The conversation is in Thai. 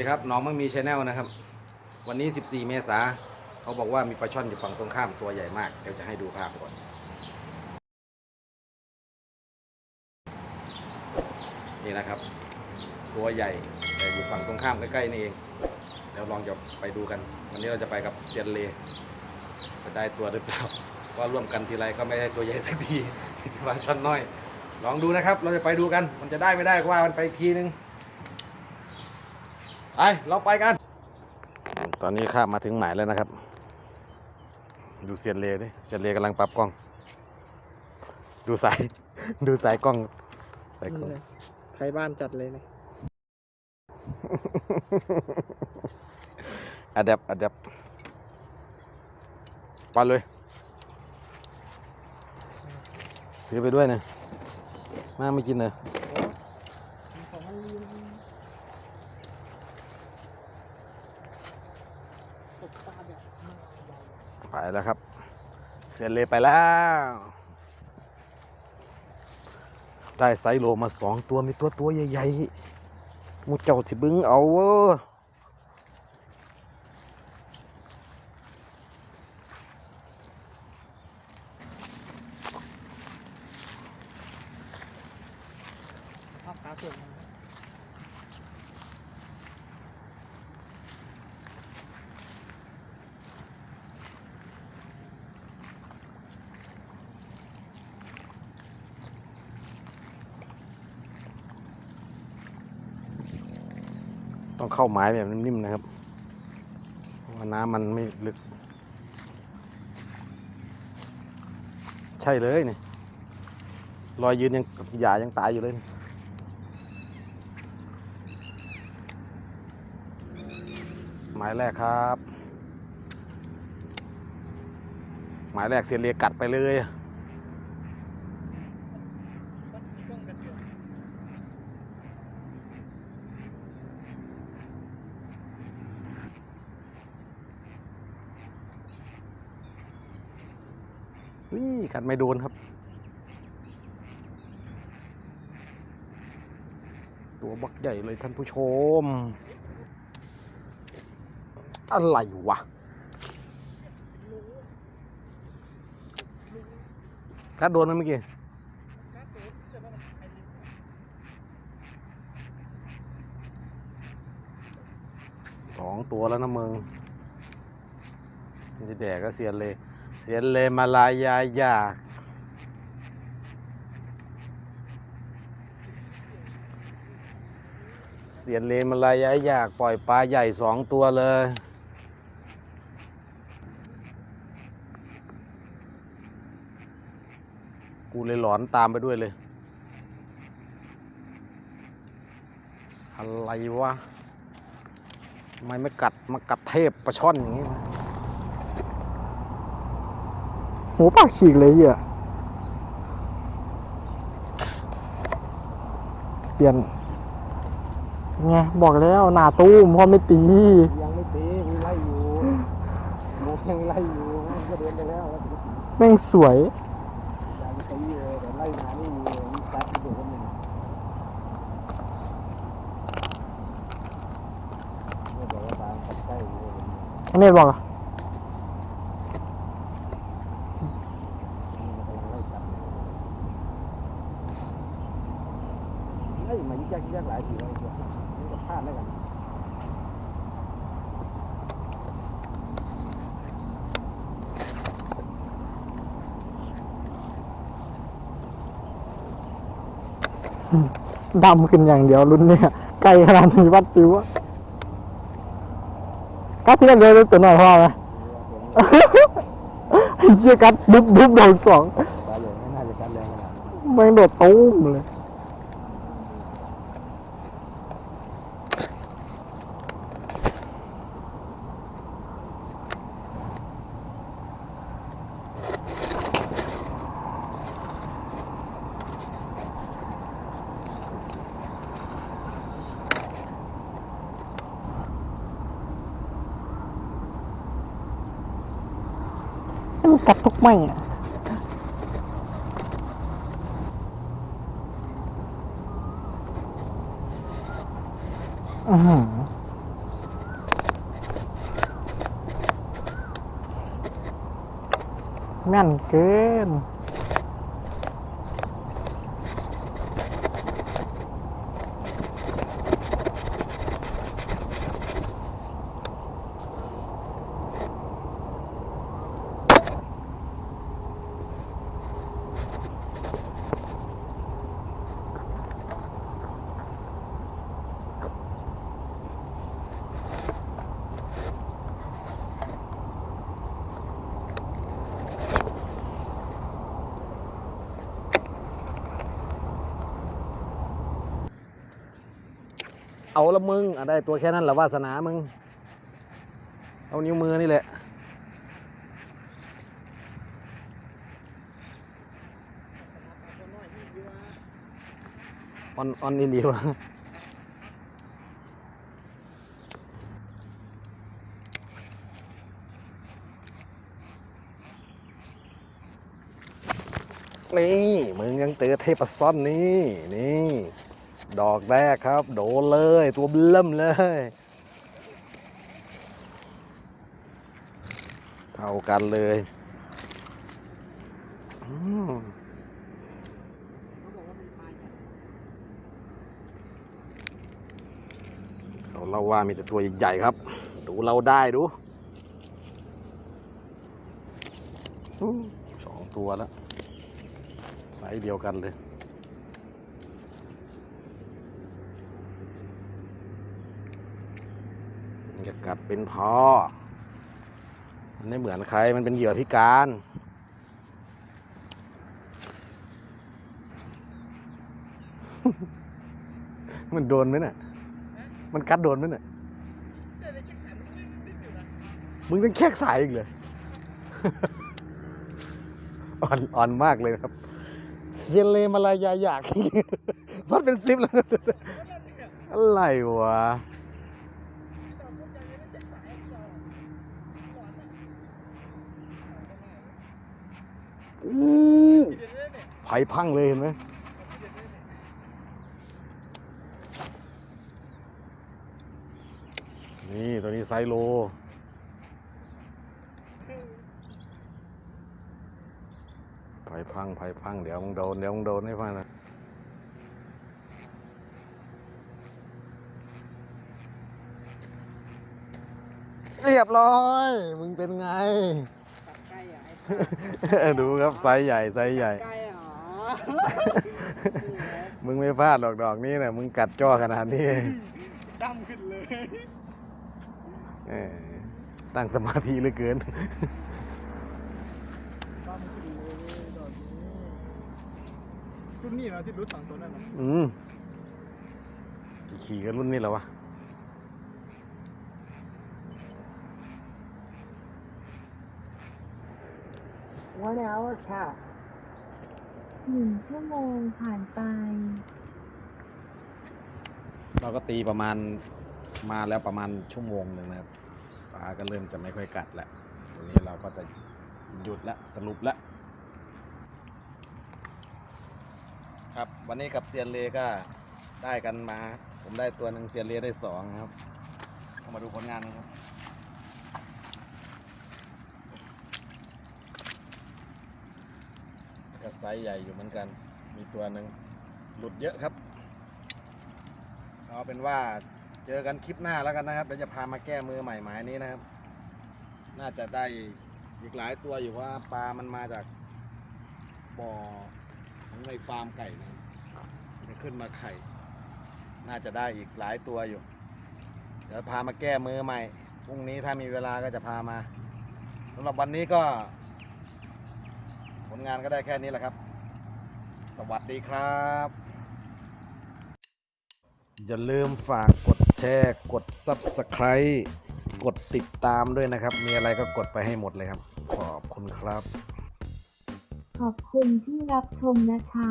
ดีครับน้องมังมีชาแนลนะครับ วันนี้ 14 เมษาเขาบอกว่ามีปลาช่อนอยู่ฝั่งตรงข้ามตัวใหญ่มาก เดี๋ยวจะให้ดูภาพก่อน นี่นะครับ ตัวใหญ่แต่อยู่ฝั่งตรงข้ามใกล้ๆนี่เองเดี๋ยวลองจะไปดูกัน วันนี้เราจะไปกับเซียนเลจะได้ตัวหรือเปล่าเพราะร่วมกันทีไรก็ไม่ได้ตัวใหญ่สักทีปลาช่อนน้อย ลองดูนะครับ เราจะไปดูกัน มันจะได้ไม่ได้ก็ว่ามันไปอีกทีนึง ไปเราไปกัน ตอนนี้ข้ามมาถึงหมายแล้วนะครับ ดูเซียนเลดิเซียนเลกำลังปรับกล้อง ดูสาย ดูสายกล้องสายกล้อง ใครบ้านจัดเลยเนี่ยอะแดปอะแดปไปเลย ถือไปด้วยนะมาไม่กินเลย ไปแล้วครับ เสียนเลยไปแล้ว ได้ไซโลมาสองตัวมีตัวตัวใหญ่ๆมูเจ้าสิบึงเอาเว้อภาพขาสวน ต้องเข้าไม้แบบนิ่มๆนะครับเพราะว่าน้ำมันไม่ลึก ใช่เลยนี่รอยยืนยังหยายังตายอยู่เลยหมายแรกครับ หมายแรกเสียเรียกัดไปเลย นี่กัดไม่โดนครับ ตัวบักใหญ่เลยท่านผู้ชม อะไรวะกัดโดนไหมเมื่อกี้สองตัวแล้วนะมึงมันจะแดกก็เสียนเลย เสียนเลมาลายายาเสียนเลมาลายายากปล่อยปลาใหญ่สองตัวเลยกูเลยหลอนตามไปด้วยเลย อะไรวะทำไมไม่กัดมากัดเทพปลาช่อนอย่างนี้วะ หูปากฉีกเลยเหี้ยเปลี่ยนไงบอกแล้วหนาตู้มพ่อไม่ตี ยังไม่ตีมีไล่อยู่หมูยังไล่อยู่มันก็เดินไปแล้วแล้วถึงแม่งสวยอยากจะตีเลยแต่ไล่มานี่มีมีจัดอยู่คนหนึ่งไม่บอกว่าตามขับใกล้อยู่เลยเนตบอกอะ มันกำลังไล่จับอยู่ ไล่มายึกยักยึกยักหลายทีแล้วตัวนี่ก็พลาดแล้วกันดำขึ้นอย่างเดียวรุ่นเนี่ยไกลขนาดนี้วัดปิวอะกัดที่นั่นเลยตัวหน่อยพ่อไหมไอ้เชี่ยกัดบุ๊บบุ๊บโดนสองปลาเหลืองไม่น่าจะกัดแรงขนาดนั้นแม่งโดดตุ้มเลย มันกัดทุกไม่อะอืมแม่นเกิน เอาละมึงอได้ตัวแค่นั้นแหละวาสนามึง เอานิ้วมือนี่แหละออนออนนี่เหลียวะนี่มึงยังเจอเทปซ่อนนี่นี่ ดอกแรกครับ โดนเลย ตัวเบิ่มเลย เท่ากันเลยเขาเล่าว่ามีแต่ตัวใหญ่ๆครับ ดูเราได้ดูสองตัวแล้วไซส์เดียวกันเลย มันจะกัดเป็นพอมันไม่เหมือนใครมันเป็นเหยื่อพิการมันโดนไหมเนี่ย มันกัดโดนไหมเนี่ยมึงต้องแค่สายอีกเลย อ่อนอ่อนมากเลยครับ เซเลมาลายาอยากพัดเป็นซิปแล้วอะไรวะ อู้ไผ่พังเลยเห็นไหมนี่ตัวนี้ไซโล ไผ่พังไผ่พัง เดี๋ยวมึงโดน เดี๋ยวมึงโดนให้พังนะเรียบร้อย มึงเป็นไง ดูครับไซส์ใหญ่ไซส์ใหญ่ใกล้หรอมึงไม่พลาดหรอกดอกนี้นะมึงกัดจ้อขนาดนี้ดำขึ้นเลยเออตั้งสมาธิเหลือเกิน ดำขึ้นเลยดอกนี้รุ่นนี้เหรอที่รู้สองตัวนั่นเหรออืมขี่กันรุ่นนี้แล้ววะ One hour cast. หนึ่งชั่วโมงผ่านไป เราก็ตีประมาณมาแล้วประมาณชั่วโมงหนึ่งนะครับปลาก็เริ่มจะไม่ค่อยกัดแล้วทีนี้เราก็จะหยุดละสรุปละครับวันนี้กับเซียนเลก็ได้กันมา ผมได้ตัวหนึ่งเซียนเลได้สองครับเข้ามาดูผลงานกันครับ็ไซส์ใหญ่อยู่เหมือนกัน มีตัวหนึ่งหลุดเยอะครับ เอาเป็นว่าเจอกันคลิปหน้าแล้วกันนะครับเดี๋ยวจะพามาแก้มือใหม่หมายนี้นะครับ น่าจะได้อีกหลายตัวอยู่เพราะว่าปลามันมาจากบ่อของในฟาร์มไก่นะจะขึ้นมาไข่ น่าจะได้อีกหลายตัวอยู่ เดี๋ยวพามาแก้มือใหม่พรุ่งนี้ถ้ามีเวลาก็จะพามาสำหรับวันนี้ก็ ผลงานก็ได้แค่นี้แหละครับ สวัสดีครับ อย่าลืมฝากกดแชร์ กด Subscribe กดติดตามด้วยนะครับ มีอะไรก็กดไปให้หมดเลยครับ ขอบคุณครับ ขอบคุณที่รับชมนะคะ